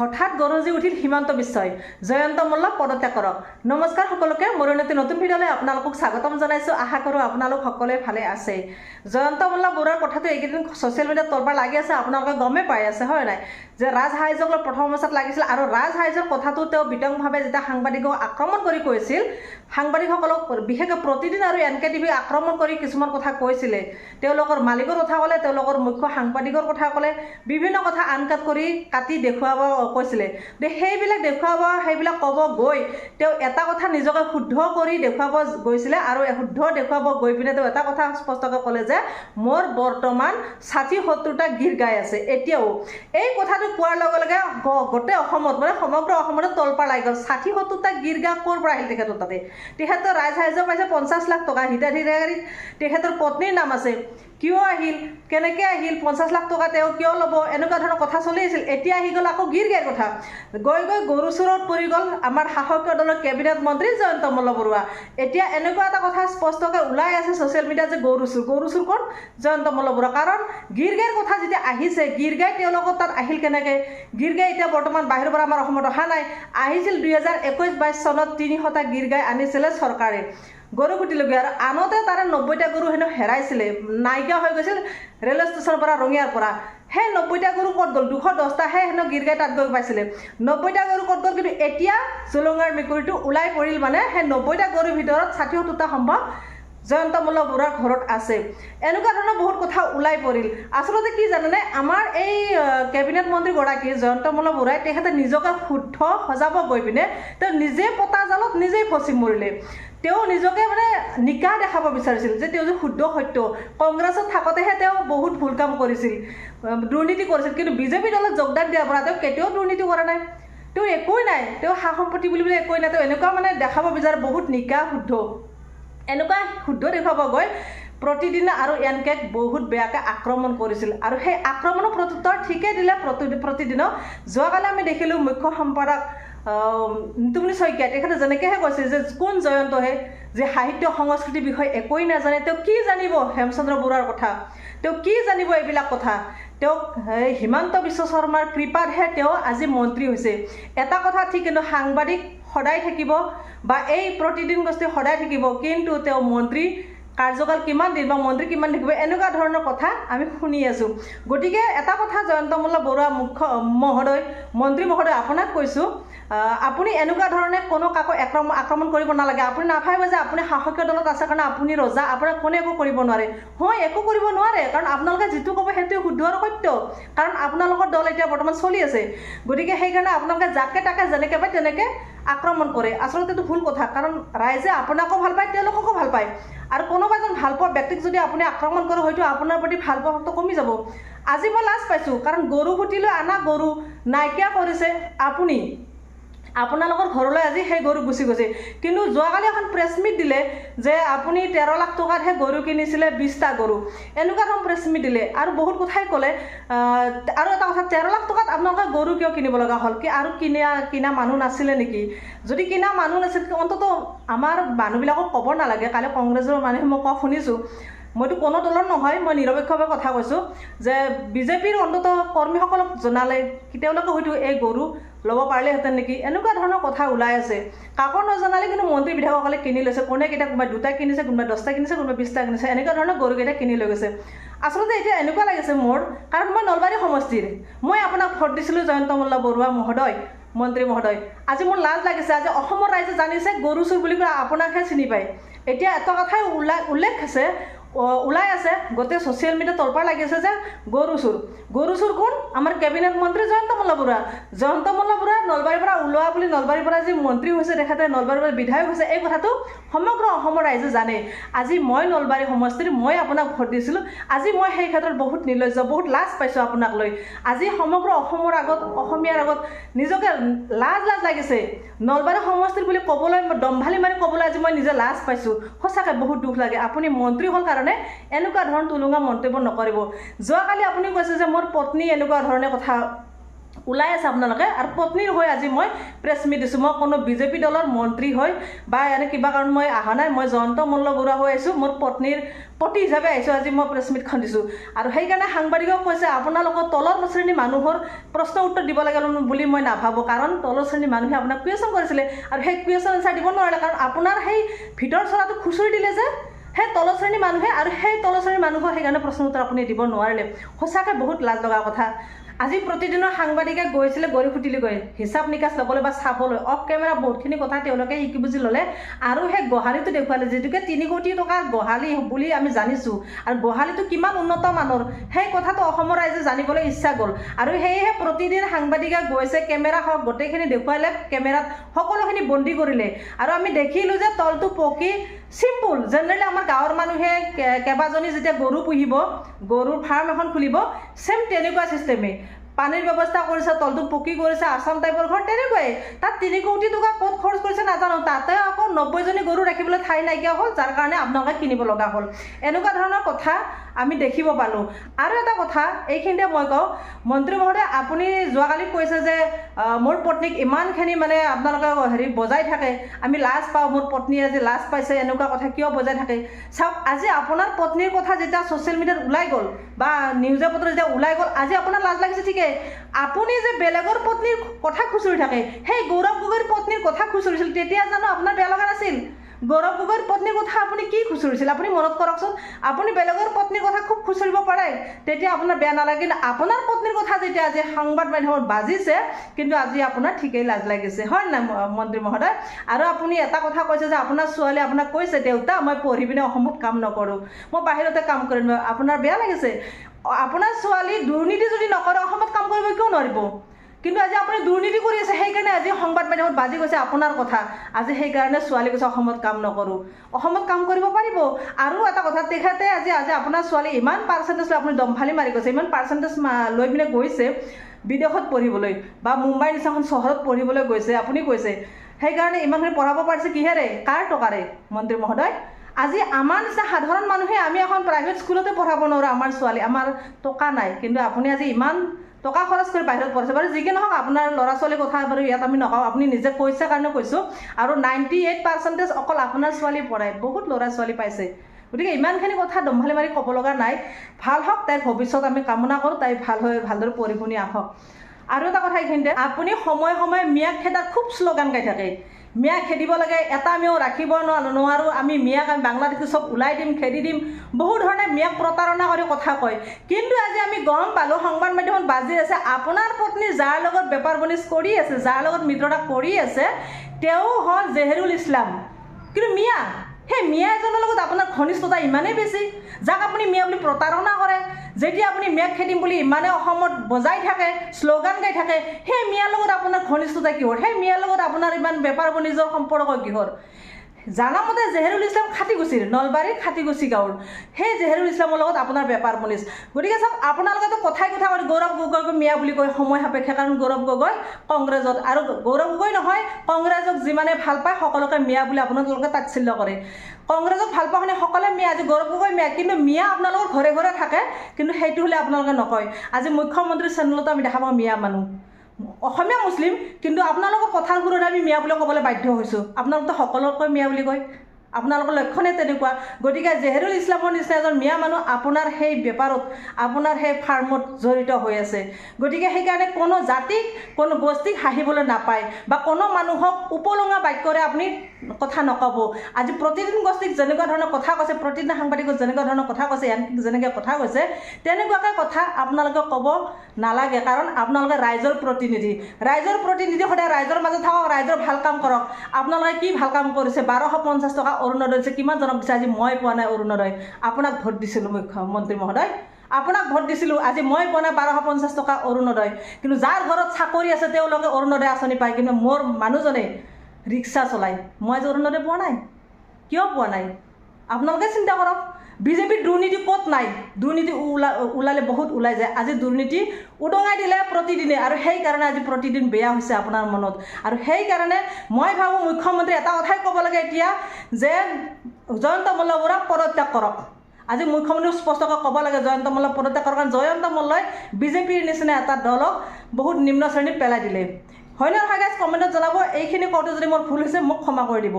হঠাৎ গৰজি উঠিল হিমন্ত বিশ্বই। জয়ন্ত মল্ল পদত্যাগ কৰক নমস্কাৰ সকলোকে মোৰ এটি নতুন ভিডিঅ'লৈ আপোনালোকক স্বাগতম জনাইছোঁ। আশা কৰোঁ আপোনালোক সকলোৱে ভালে আছে। জয়ন্ত মল্ল বৰুৱাৰ কথাটো এইকেইদিন ছ'চিয়েল মিডিয়াত তলপাৰ লাগি আছে আপোনালোকে গমেই পাই আছে হয় নাই? যে ৰাজহাইজক লৈ প্ৰথম অৱস্থাত লাগিছিল আৰু ৰাজহাইজৰ কথাটো তেওঁ বিতংভাৱে যেতিয়া সাংবাদিকক আক্ৰমণ কৰি কৈছিল সাংবাদিকসকলক বিশেষকৈ প্ৰতিদিন আৰু এন কে টিভি আক্ৰমণ কৰি কিছুমান কথা কৈছিলে। তেওঁলোকৰ মালিকৰ কথা ক'লে তেওঁলোকৰ মুখ্য সাংবাদিকৰ কথা ক'লে বিভিন্ন কথা আনকাট কৰি কাটি দেখুৱাব কৈছিলে। যে সেইবিলাক দেখুৱাব সেইবিলাক ক'ব গৈ তেওঁ এটা কথা নিজকে শুদ্ধ কৰি দেখুৱাব গৈছিলে আৰু শুদ্ধ দেখুৱাব গৈ পিনে তেওঁ এটা কথা স্পষ্টকৈ ক'লে যে মোৰ বৰ্তমান ষাঠি সত্তৰটা গীত গাই আছে এতিয়াও। এই কথাটো কোৱাৰ লগে লগে গোটেই অসমত মানে সমগ্ৰ অসমতে তলপাৰ লাগি গ'ল। ষাঠি সত্তৰটা গীত গা ক'ৰ পৰা আহিল তেখেতৰ তাতে? তেখেতৰ ৰাজসাহাৰ্য পাইছে পঞ্চাছ লাখ টকা। হিতাধিকাৰীত তেখেতৰ পত্নীৰ নাম আছে। কিয় আহিল? কেনেকৈ আহিল? পঞ্চাছ লাখ টকা তেওঁ কিয় ল'ব? এনেকুৱা ধৰণৰ কথা চলি আছিল। এতিয়া আহি গ'ল আকৌ গীৰ গাইৰ কথা। গৈ গৈ গৰু চোৰত পৰি গ'ল আমাৰ শাসকীয় দলৰ কেবিনেট মন্ত্ৰী জয়ন্ত মল্ল বৰুৱা। এতিয়া এনেকুৱা এটা কথা স্পষ্টকৈ ওলাই আছে ছ'চিয়েল মিডিয়াত যে গৰু চোৰ। গৰু চোৰ ক'ত জয়ন্ত মল্ল বৰুৱা। কাৰণ গীৰ গাইৰ কথা যেতিয়া আহিছে গীৰ গাই তেওঁলোকৰ তাত আহিল কেনেকৈ? গীৰ গাই এতিয়া বৰ্তমান বাহিৰৰ পৰা আমাৰ অসমত অহা নাই। আহিছিল দুহেজাৰ একৈছ বাইছ চনত তিনিশটা গীৰ গাই আনিছিলে চৰকাৰে। গৰু কুটিলগীয়া আৰু আনতে তাৰে নব্বৈটা গৰু হেনো হেৰাইছিলে, নাইকিয়া হৈ গৈছিল ৰেলৱে ষ্টেচনৰ পৰা ৰঙিয়াৰ পৰা। সেই নব্বৈটা গৰু ক'ত গ'ল? দুশ দহটাহে হেনো গীৰগাই তাত গৈ পাইছিলে। নব্বৈটা গৰু ক'ত গ'ল? কিন্তু এতিয়া জুলুঙাৰ মেকুৰীটো ওলাই পৰিল মানে সেই নব্বৈটা গৰুৰ ভিতৰত ষাঠি সত্তৰটা সম্ভৱ জয়ন্ত মল্ল বৰুৱাৰ ঘৰত আছে। এনেকুৱা ধৰণৰ বহুত কথা ওলাই পৰিল। আচলতে কি জানেনে, আমাৰ এই কেবিনেট মন্ত্ৰীগৰাকী জয়ন্ত মল্ল বৰুৱাই তেখেতে নিজকে শুদ্ধ সজাব গৈ পিনে তেওঁ নিজে পতা জালত নিজেই ফচি মৰিলে। তেওঁ নিজকে মানে নিকা দেখাব বিচাৰিছিল যে তেওঁ যে শুদ্ধ সত্য। কংগ্ৰেছত থাকোঁতেহে তেওঁ বহুত ভুল কাম কৰিছিল দুৰ্নীতি কৰিছিল। কিন্তু বিজেপি দলত যোগদান দিয়াৰ পৰা তেওঁ কেতিয়াও দুৰ্নীতি কৰা নাই। তেওঁ একোৱেই নাই। তেওঁ সা সম্পত্তি বুলিবলৈ একোৱেই নাই। তেওঁ এনেকুৱা মানে দেখাব বিচাৰে, বহুত নিকা, শুদ্ধ। এনেকুৱা শুদ্ধ দেখুৱাব গৈ প্ৰতিদিনে আৰু এনকে বহুত বেয়াকৈ আক্ৰমণ কৰিছিল। আৰু সেই আক্ৰমণৰ প্ৰত্যুত্তৰ ঠিকেই দিলে প্ৰতি প্ৰতিদিনক। যোৱাকালি আমি দেখিলোঁ মুখ্য সম্পাদক নিতুমণি শইকীয়া তেখেতে যেনেকৈহে কৈছিল যে কোন জয়ন্তহে যে সাহিত্য সংস্কৃতিৰ বিষয়ে একোৱেই নাজানে তেওঁ কি জানিব হেমচন্দ্ৰ বৰুৱাৰ কথা? তেওঁ কি জানিব এইবিলাক কথা? তেওঁক হিমন্ত বিশ্ব শৰ্মাৰ কৃপাতহে তেওঁ আজি মন্ত্ৰী হৈছে। এটা কথা ঠিক কিন্তু সাংবাদিক সদায় থাকিব বা এই প্ৰতিদিন গোষ্ঠী সদায় থাকিব কিন্তু তেওঁ মন্ত্ৰী কাৰ্যকাল কিমান দিন বা মন্ত্ৰী কিমান থাকিব এনেকুৱা ধৰণৰ কথা আমি শুনি আছোঁ। গতিকে এটা কথা জয়ন্ত মল্ল বৰুৱা মুখ্য মহোদয় মন্ত্ৰী মহোদয় আপোনাক কৈছোঁ আপুনি এনেকুৱা ধৰণে কোনো কাকো আক্ৰমণ আক্ৰমণ কৰিব নালাগে। আপুনি নাভাবিব যে আপুনি শাসকীয় দলত আছে কাৰণে আপুনি ৰজা আপোনাক কোনে একো কৰিব নোৱাৰে। হয় একো কৰিব নোৱাৰে কাৰণ আপোনালোকে যিটো ক'ব সেইটোৱে শুদ্ধ আৰু সত্য। কাৰণ আপোনালোকৰ দল এতিয়া বৰ্তমান চলি আছে। গতিকে সেইকাৰণে আপোনালোকে যাকে তাকে যেনেকৈ পায় তেনেকৈ আক্ৰমণ কৰে। আচলতে এইটো ভুল কথা। কাৰণ ৰাইজে আপোনাকো ভাল পায় তেওঁলোককো ভাল পায়। আৰু কোনোবা এজন ভাল পোৱা ব্যক্তিক যদি আপুনি আক্ৰমণ কৰে হয়তো আপোনাৰ প্ৰতি ভাল পোৱাটো কমি যাব। আজি মই লাজ পাইছোঁ। কাৰণ গৰু খুটিলৈ অনা গৰু নাইকিয়া কৰিছে আপুনি। আপোনালোকৰ ঘৰলৈ আজি সেই গৰু গুচি গৈছে। কিন্তু যোৱাকালি এখন প্ৰেছ মিট দিলে যে আপুনি তেৰ লাখ টকাতহে গৰু কিনিছিলে বিছটা গৰু। এনেকুৱা ধৰণৰ প্ৰেছ মিট দিলে। আৰু বহুত কথাই ক'লে আৰু এটা কথা তেৰ লাখ টকাত আপোনালোকে গৰু কিয় কিনিব লগা হ'ল? কি আৰু কিনা কিনা মানুহ নাছিলে নেকি? যদি কিনা মানুহ নাছিল অন্তত আমাৰ মানুহবিলাকক ক'ব নালাগে। কালি কংগ্ৰেছৰ মানুহে মই কোৱা শুনিছোঁ। মইতো কোনো দলৰ নহয় মই নিৰপেক্ষভাৱে কথা কৈছোঁ যে বিজেপিৰ অন্তত কৰ্মীসকলক জনালে কি তেওঁলোকে হয়তো এই গৰু ল'ব পাৰিলেহেঁতেন নেকি? এনেকুৱা ধৰণৰ কথা ওলাই আছে। কাকো নজনালে কিন্তু মন্ত্ৰী বিধায়কসকলে কিনি লৈছে। কোনে কেইটা কোনোবাই দুটা কিনিছে কোনোবাই দহটা কিনিছে কোনোবাই বিছটা কিনিছে এনেকুৱা ধৰণৰ গৰুকেইটা কিনি লৈ গৈছে। আচলতে এতিয়া এনেকুৱা লাগিছে মোৰ কাৰণ মই নলবাৰী সমষ্টিৰ। মই আপোনাক ভোট দিছিলোঁ জয়ন্ত মল্ল বৰুৱা মহোদয় মন্ত্ৰী মহোদয়। আজি মোৰ লাজ লাগিছে আজি অসমৰ ৰাইজে জানিছে গৰু চুৰ বুলি কৈ আপোনাকহে চিনি পায়। এতিয়া এটা কথাই ওলাই উল্লেখ আছে ওলাই আছে। গোটেই ছ'চিয়েল মিডিয়াত তলপাৰ লাগি আছে যে গৰু চুৰ গৰু চুৰ কোন? আমাৰ কেবিনেট মন্ত্ৰী জয়ন্ত মল্ল বৰুৱা জয়ন্ত মল্ল বৰুৱা নলবাৰীৰ পৰা ওলোৱা বুলি নলবাৰীৰ পৰা যি মন্ত্ৰী হৈছে তেখেতে নলবাৰীৰ পৰা বিধায়ক হৈছে এই কথাটো সমগ্ৰ অসমৰ ৰাইজে জানে। আজি মই নলবাৰী সমষ্টিৰ মই আপোনাক ভোট দিছিলোঁ। আজি মই সেই ক্ষেত্ৰত বহুত নিৰ্লজ্জ বহুত লাজ পাইছোঁ আপোনাক লৈ। আজি সমগ্ৰ অসমৰ আগত অসমীয়াৰ আগত নিজকে লাজ লাজ লাগিছে। নলবাৰী সমষ্টিৰ বুলি ক'বলৈ দম্ভালি মাৰি ক'বলৈ আজি মই নিজে লাজ পাইছোঁ। সঁচাকৈ বহুত দুখ লাগে। আপুনি মন্ত্ৰী হ'ল কাৰণে এনেকুৱা ধৰণৰ টুলুঙা মন্তব্য নকৰিব। যোৱাকালি আপুনি কৈছে যে মোৰ পত্নী এনেকুৱা ধৰণে কথা ওলাই আছে আপোনালোকে। আৰু পত্নীৰ হৈ আজি মই প্ৰেছ মিট দিছোঁ। মই কোনো বিজেপি দলৰ মন্ত্ৰী হৈ বা এনে কিবা কাৰণ মই অহা নাই। মই জয়ন্ত মল্ল বৰুৱা হৈ আহিছোঁ মোৰ পত্নীৰ পতি হিচাপে আহিছোঁ। আজি মই প্ৰেছ মিটখন দিছোঁ। আৰু সেইকাৰণে সাংবাদিকক কৈছে আপোনালোকৰ তলৰ শ্ৰেণীৰ মানুহৰ প্ৰশ্ন উত্তৰ দিব লাগে বুলি মই নাভাবোঁ। কাৰণ তলৰ শ্ৰেণীৰ মানুহে আপোনাক কুৱেশ্যন কৰিছিলে। আৰু সেই কুৱেশ্যন এনচাৰ দিব নোৱাৰিলে। কাৰণ আপোনাৰ সেই ভিতৰ চৰাটো খুচৰি দিলে যে সেই তল শ্ৰেণীৰ মানুহে আৰু সেই তল শ্ৰেণীৰ মানুহৰ সেইকাৰণে প্ৰশ্ন উত্তৰ আপুনি দিব নোৱাৰিলে। সঁচাকৈ বহুত লাজ লগা কথা। আজি প্ৰতিদিনৰ সাংবাদিকে গৈছিলে গৰি ফুটিলি হিচাপ নিকাচ ল'বলৈ বা চাবলৈ অফ কেমেৰা বহুতখিনি কথা তেওঁলোকে শিকি বুজি ল'লে। আৰু সেই গোহালিটো দেখুৱালে যিটোকে তিনি কোটি টকাৰ গোহালি বুলি আমি জানিছোঁ। আৰু গোহালিটো কিমান উন্নত মানৰ। সেই কথাটো অসমৰ ৰাইজে জানিবলৈ ইচ্ছা গ'ল। আৰু সেয়েহে প্ৰতিদিন সাংবাদিকে গৈছে কেমেৰা হওক গোটেইখিনি দেখুৱালে কেমেৰাত সকলোখিনি বন্দী কৰিলে। আৰু আমি দেখিলোঁ যে তলটো পকি চিম্পুল জেনেৰেলি আমাৰ গাঁৱৰ মানুহে কেইবাজনী যেতিয়া গৰু পুহিব গৰুৰ ফাৰ্ম এখন খুলিব ছেম তেনেকুৱা ছিষ্টেমেই পানীৰ ব্যৱস্থা কৰিছে তলটো পকী কৰিছে আছাম টাইপৰ ঘৰ তেনেকুৱাই। তাত তিনি কোটি টকা ক'ত খৰচ কৰিছে নাজানো। তাতে আকৌ নব্বৈজনী গৰু ৰাখিবলৈ ঠাই নাইকিয়া হ'ল যাৰ কাৰণে আপোনালোকে কিনিব লগা হ'ল। এনেকুৱা ধৰণৰ কথা আমি দেখিব পালোঁ। আৰু এটা কথা এইখিনিতে মই কওঁ মন্ত্ৰী মহোদয় আপুনি যোৱাকালি কৈছে যে মোৰ পত্নীক ইমানখিনি মানে আপোনালোকে হেৰি বজাই থাকে আমি লাজ পাওঁ মোৰ পত্নীয়ে আজি লাজ পাইছে এনেকুৱা কথা কিয় বজাই থাকে? চাওক আজি আপোনাৰ পত্নীৰ কথা যেতিয়া ছ'চিয়েল মিডিয়াত ওলাই গ'ল বা নিউজে পত্ৰত যেতিয়া ওলাই গ'ল আজি আপোনাৰ লাজ লাগিছে ঠিকেই আপুনি যে বেলেগৰ পত্নীৰ কথা খুচৰি থাকে, সেই গৌৰৱ গগৈৰ পত্নীৰ কথা খুচৰিছিল, তেতিয়া জানো আপোনাৰ বেয়া লগা নাছিল? গৌৰৱ গগৈৰ পত্নীৰ কথা আপুনি কি খুচৰিছিল আপুনি মনত কৰকচোন, আপুনি বেলেগৰ পত্নীৰ কথা খুব খুচৰিব পাৰে, তেতিয়া আপোনাৰ বেয়া নালাগে। কিন্তু আপোনাৰ পত্নীৰ কথা যেতিয়া আজি সংবাদ মাধ্যমত বাজিছে, কিন্তু আজি আপোনাৰ ঠিকেই লাজ লাগিছে। হয় নাই মন্ত্ৰী মহোদয়? আৰু আপুনি এটা কথা কৈছে যে আপোনাৰ ছোৱালীয়ে আপোনাক কৈছে, দেউতা, মই পঢ়ি পিনে অসমত কাম নকৰোঁ। মই বাহিৰতে কাম কৰিম। আপোনাৰ বেয়া লাগিছে। আপোনাৰ ছোৱালী দুৰ্নীতি যদি নকৰে, অসমত কাম কৰিব কিয় নোৱাৰিব? কিন্তু আজি আপুনি দুৰ্নীতি কৰি আছে, সেইকাৰণে আজি সংবাদ মাধ্যমত বাজি গৈছে আপোনাৰ কথা। আজি সেইকাৰণে ছোৱালী কৈছে, অসমত কাম নকৰোঁ। অসমত কাম কৰিব পাৰিব। আৰু এটা কথা, তেখেতে আজি আজি আপোনাৰ ছোৱালী ইমান পাৰ্চেণ্টেজ আপুনি দমফালি মাৰি গৈছে, ইমান পাৰ্চেণ্টেজ লৈ পিনে গৈছে বিদেশত পঢ়িবলৈ বা মুম্বাইৰ নিচিনাখন চহৰত পঢ়িবলৈ গৈছে, আপুনি কৈছে। সেইকাৰণে ইমানখিনি পঢ়াব পাৰিছে কিহেৰে? কাৰ টকাৰে? মন্ত্ৰী মহোদয়, আজি আমাৰ নিচিনা সাধাৰণ মানুহে আমি এখন প্ৰাইভেট স্কুলতে পঢ়াব নোৱাৰোঁ, আমাৰ ছোৱালী, আমাৰ টকা নাই। কিন্তু আপুনি আজি ইমান টকা খৰচ কৰি বাহিৰত পঢ়িছে বাৰু যি কি নহওক আপোনাৰ ল'ৰা ছোৱালীৰ কথা বাৰু ইয়াত আমি নকওঁ আপুনি নিজে কৈছে কাৰণে কৈছোঁ। আৰু নাইণ্টি এইট পাৰ্চেণ্টেজ অকল আপোনাৰ ছোৱালী পঢ়ায় বহুত ল'ৰা ছোৱালী পাইছে। গতিকে ইমানখিনি কথা দম্ভালি মাৰি ক'ব লগা নাই। ভাল হওক তাইৰ ভৱিষ্যত আমি কামনা কৰোঁ তাই ভাল হৈ ভালদৰে পঢ়ি শুনি আহক। আৰু এটা কথা এইখিনিতে আপুনি সময়ে সময়ে মিয়াক খেদাত খুব শ্লোগান গাই থাকে। মিয়াক খেদিব লাগে, এটা আমিও ৰাখিব নোৱা- নোৱাৰোঁ। আমি মিয়াক, আমি বাংলাদেশী চব ওলাই দিম, খেদি দিম। বহু ধৰণে মিয়াক প্ৰতাৰণা কৰি কথা কয়। কিন্তু আজি আমি গম পালোঁ, সংবাদ মাধ্যমত বাজি আছে, আপোনাৰ পত্নী যাৰ লগত বেপাৰ বনিজ কৰি আছে, যাৰ লগত মিত্ৰতা কৰি আছে, তেওঁ হ'ল জেহেৰুল ইছলাম। কিন্তু মিয়া, সেই মিয়া এজনৰ লগত আপোনাৰ ঘনিষ্ঠতা ইমানেই বেছি। যাক আপুনি মিয়া বুলি প্ৰতাৰণা কৰে যেতিয়া আপুনি মেঘ খেদিম বুলি ইমানে অসমত বজাই থাকে, শ্লোগান গাই থাকে, সেই মিয়াৰ লগত আপোনাৰ ঘনিষ্ঠতা কিহৰ? সেই মিয়াৰ লগত আপোনাৰ ইমান বেপাৰ বাণিজ্যৰ সম্পৰ্ক কিহৰ? জানামতে জেহেৰুল ইছলাম খাটিগুচিৰ নলবাৰীৰ খাটিগুচি গাঁৱৰ। সেই জেহেৰুল ইছলামৰ লগত আপোনাৰ বেপাৰ বনিজ গতিকে চাওক আপোনালোকেতো কথাই কথা কয় গৌৰৱ গগৈক মিয়া বুলি কয় সময় সাপেক্ষে কাৰণ গৌৰৱ গগৈ কংগ্ৰেছত। আৰু গৌৰৱ গগৈ নহয় কংগ্ৰেছক যিমানে ভাল পায় সকলোকে মিয়া বুলি আপোনালোকে তাচ্ছিল্য কৰে। কংগ্ৰেছক ভাল পোৱা সকলোৱে মিয়া আজি গৌৰৱ গগৈ মিয়া কিন্তু মিয়া আপোনালোকৰ ঘৰে ঘৰে থাকে কিন্তু সেইটো হ'লে আপোনালোকে নকয়। আজি মুখ্যমন্ত্ৰীৰ চেনেলতো আমি দেখা পাওঁ মিয়া মানুহ। অসমীয়া মুছলিম, কিন্তু আপোনালোকৰ কথাৰ গুৰুত আমি মিয়া বুলি ক'বলৈ বাধ্য হৈছোঁ। আপোনালোকতো সকলোতকৈ মিয়া বুলি কয়। আপোনালোকৰ লক্ষণে তেনেকুৱা। গতিকে জেহেৰুল ইছলামৰ নিচিনা এজন মিয়া মানুহ আপোনাৰ সেই বেপাৰত, আপোনাৰ সেই ফাৰ্মত জড়িত হৈ আছে। গতিকে সেইকাৰণে কোনো জাতিক, কোনো গোষ্ঠীক হাঁহিবলৈ নাপায় বা কোনো মানুহক উপলুঙা বাক্যৰে আপুনি কথা নক'ব। আজি প্ৰতিদিন গোষ্ঠীক যেনেকুৱা ধৰণৰ কথা কৈছে প্ৰতিদিন সাংবাদিকক যেনেকুৱা ধৰণৰ কথা কৈছে এনকিক যেনেকৈ কথা কৈছে তেনেকুৱাকৈ কথা আপোনালোকে ক'ব নালাগে কাৰণ আপোনালোকে ৰাইজৰ প্ৰতিনিধি। ৰাইজৰ প্ৰতিনিধি সদায় ৰাইজৰ মাজত থাকক ৰাইজৰ ভাল কাম কৰক। আপোনালোকে কি ভাল কাম কৰিছে? বাৰশ পঞ্চাছ টকা অৰুণোদয় দিছে। কিমান জনক দিছে? আজি মই পোৱা নাই অৰুণোদয়। আপোনাক ভোট দিছিলোঁ মুখ্যমন্ত্ৰী মহোদয়। আপোনাক ভোট দিছিলোঁ। আজি মই পোৱা নাই বাৰশ পঞ্চাছ টকা অৰুণোদয়। কিন্তু যাৰ ঘৰত চাকৰি আছে তেওঁলোকে অৰুণোদয় আঁচনি পায়। কিন্তু মোৰ মানুহজনে ৰিক্সা চলায় মই অৰুণোদয় পোৱা নাই কিয় পোৱা নাই? আপোনালোকে চিন্তা কৰক বিজেপিৰ দুৰ্নীতি ক'ত নাই? দুৰ্নীতি ওলা ওলালে বহুত ওলাই যায়। আজি দুৰ্নীতি উদঙাই দিলে প্ৰতিদিনে আৰু সেইকাৰণে আজি প্ৰতিদিন বেয়া হৈছে আপোনাৰ মনত। আৰু সেইকাৰণে মই ভাবোঁ মুখ্যমন্ত্ৰী এটা কথাই ক'ব লাগে এতিয়া যে জয়ন্ত মল্ল বৰুৱাক পদত্যাগ কৰক। আজি মুখ্যমন্ত্ৰীক স্পষ্টকৈ ক'ব লাগে জয়ন্ত মল্লক পদত্যাগ কৰাৰ কাৰণ জয়ন্ত মল্লই বিজেপিৰ নিচিনা এটা দলক বহুত নিম্ন শ্ৰেণীত পেলাই দিলে। হয়নে নহয় গাইজ কমেণ্টত জনাব এইখিনি কওঁতে যদি মোৰ ভুল হৈছে মোক ক্ষমা কৰি দিব।